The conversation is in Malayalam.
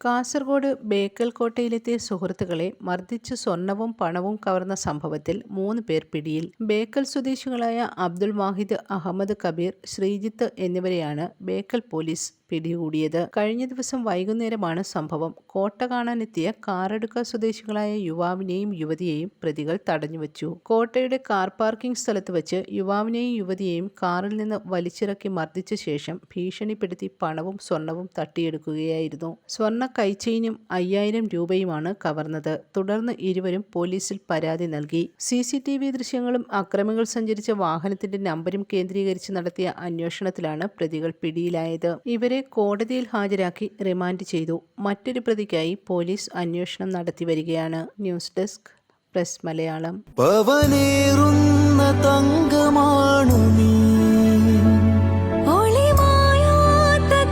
കാസർഗോഡ് ബേക്കൽ കോട്ടയിലെത്തിയ സുഹൃത്തുക്കളെ മർദ്ദിച്ച് സ്വർണവും പണവും കവർന്ന സംഭവത്തിൽ മൂന്ന് പേർ പിടിയിൽ. ബേക്കൽ സ്വദേശികളായ അബ്ദുൾ വാഹിദ് അഹമ്മദ് കബീർ ശ്രീജിത്ത് എന്നിവരെയാണ് ബേക്കൽ പോലീസ് പിടികൂടിയത്. കഴിഞ്ഞ ദിവസം വൈകുന്നേരമാണ് സംഭവം. കോട്ട കാണാനെത്തിയ കാറെടുക്ക സ്വദേശികളായ യുവാവിനെയും യുവതിയെയും പ്രതികൾ തടഞ്ഞുവച്ചു. കോട്ടയുടെ കാർ പാർക്കിംഗ് സ്ഥലത്ത് വെച്ച് യുവാവിനെയും യുവതിയെയും കാറിൽ നിന്ന് വലിച്ചിറക്കി മർദ്ദിച്ച ശേഷം ഭീഷണിപ്പെടുത്തി പണവും സ്വർണവും തട്ടിയെടുക്കുകയായിരുന്നു. സ്വർണ കൈച്ചെയിനും അയ്യായിരം രൂപയുമാണ് കവർന്നത്. തുടർന്ന് ഇരുവരും പോലീസിൽ പരാതി നൽകി. സി സി ടി വി ദൃശ്യങ്ങളും അക്രമികൾ സഞ്ചരിച്ച വാഹനത്തിന്റെ നമ്പരും കേന്ദ്രീകരിച്ച് നടത്തിയ അന്വേഷണത്തിലാണ് പ്രതികൾ പിടിയിലായത്. ഇവരെ കോടതിയിൽ ഹാജരാക്കി റിമാൻഡ് ചെയ്തു. മറ്റൊരു പ്രതിക്കായി പോലീസ് അന്വേഷണം നടത്തി വരികയാണ്. News desk press Malayalam. രാജകുമാരി തങ്കമാണു നീ. ഒളിമായാത്ത